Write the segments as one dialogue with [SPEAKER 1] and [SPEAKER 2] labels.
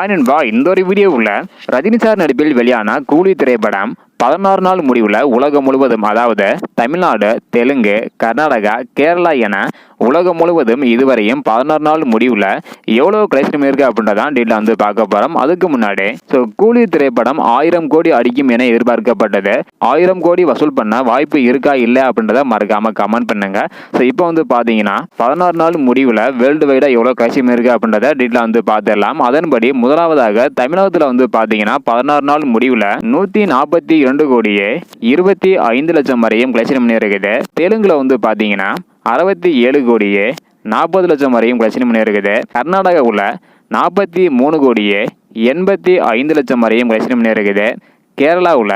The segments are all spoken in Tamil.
[SPEAKER 1] ஹாய் நண்பா இந்த ஒரு வீடியோவில் ரஜினி சார் நடிப்பில் வெளியான கூலி திரைப்படம் பதினாறு நாள் முடிவில் உலகம் முழுவதும் அதாவது தமிழ்நாடு தெலுங்கு கர்நாடகா கேரளா என உலகம் முழுவதும் இதுவரையும் பதினாறு நாள் முடிவில் எவ்வளோ கலெக்ஷன் இருக்கு அப்படின்றதான் டீட்டில் வந்து பார்க்க போகிறோம் அதுக்கு முன்னாடி ஸோ கூலி திரைப்படம் ஆயிரம் கோடி அடிக்கும் என எதிர்பார்க்கப்பட்டது. ஆயிரம் கோடி வசூல் பண்ண வாய்ப்பு இருக்கா இல்லை அப்படின்றத மறக்காம கமெண்ட் பண்ணுங்க. ஸோ இப்போ வந்து பார்த்தீங்கன்னா பதினாறு நாள் முடிவில் வேர்ல்டு வைடாக எவ்வளோ கலெக்ஷன் இருக்கு அப்படின்றத டீட்டில் வந்து பார்த்துடலாம். அதன்படி முதலாவதாக தமிழகத்தில் வந்து பார்த்தீங்கன்னா பதினாறு நாள் முடிவில் நூற்றி நாற்பத்தி இரண்டு கோடியே இருபத்தி ஐந்து லட்சம் வரையும் கலெக்ஷன் பண்ணியிருக்குது தெலுங்குல வந்து பார்த்தீங்கன்னா அறுபத்தி ஏழு கோடியே நாற்பது லட்சம் வரையும் கலெக்ஷன் பண்ணியிருக்குது கர்நாடகாவில் நாற்பத்தி மூணு கோடியே எண்பத்தி ஐந்து லட்சம் வரையும் கலெக்ஷன் பண்ணியிருக்குது கேரளாவில்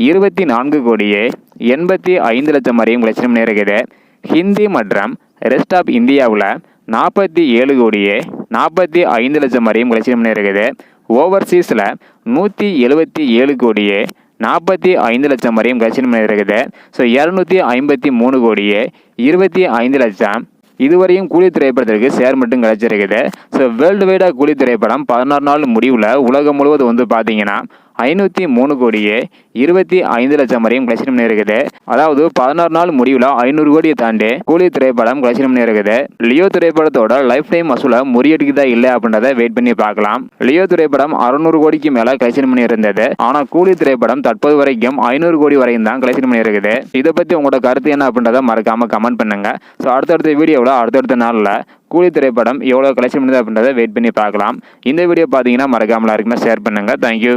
[SPEAKER 1] இருபத்தி நான்கு கோடியே எண்பத்தி ஐந்து லட்சம் வரையும் கலெக்ஷன் பண்ணியிருக்குது ஹிந்தி மற்றும் ரெஸ்ட் ஆஃப் இந்தியாவில் நாற்பத்தி ஏழு கோடியே நாற்பத்தி ஐந்து லட்சம் வரையும் கலெக்ஷன் பண்ணி இருக்குது ஓவர்சீஸில் நூற்றி எழுபத்தி ஏழு கோடியே நாற்பத்தி ஐந்து லட்சம் வரையும் கட்சியின் பண்ணி இருக்குது. ஸோ இரநூத்தி ஐம்பத்தி மூணு கோடியே இருபத்தி ஐந்து லட்சம் இதுவரையும் கூலி திரைப்படத்திற்கு ஷேர் மட்டும் கிடைச்சிருக்குது. ஸோ வேர்ல்டு வைடாக கூலி திரைப்படம் பதினாறு நாள் முடிவில் உலகம் முழுவதும் வந்து பார்த்தீங்கன்னா ஐநூற்றி மூணு கோடியே இருபத்தி ஐந்து லட்சம் வரையும் கலெக்ஷன் பண்ணி இருக்குது அதாவது பதினாறு நாள் முடிவில் ஐநூறு கோடியை தாண்டி கூலி திரைப்படம் கலெக்ஷன் பண்ணி இருக்குது லியோ திரைப்படத்தோட லைஃப் டைம் வசூலை முறியடிக்குதா இல்லை அப்படின்றத வெயிட் பண்ணி பார்க்கலாம். லியோ திரைப்படம் அறுநூறு கோடிக்கு மேலே கலெக்ஷன் பண்ணி இருந்தது ஆனால் கூலி திரைப்படம் தற்போது வரைக்கும் ஐநூறு கோடி வரையும் தான் கலெக்ஷன் பண்ணி இருக்குது இதை பற்றி உங்களோட கருத்து என்ன அப்படின்றத மறக்காம கமெண்ட் பண்ணுங்க. ஸோ அடுத்தடுத்த வீடியோவில் அடுத்தடுத்த நாளில் கூலி திரைப்படம் எவ்வளோ கலெக்ஷன் பண்ணுது அப்படின்றத வெயிட் பண்ணி பார்க்கலாம். இந்த வீடியோ பார்த்தீங்கன்னா மறக்காமல் இருக்குமே ஷேர் பண்ணுங்கள் தேங்க்யூ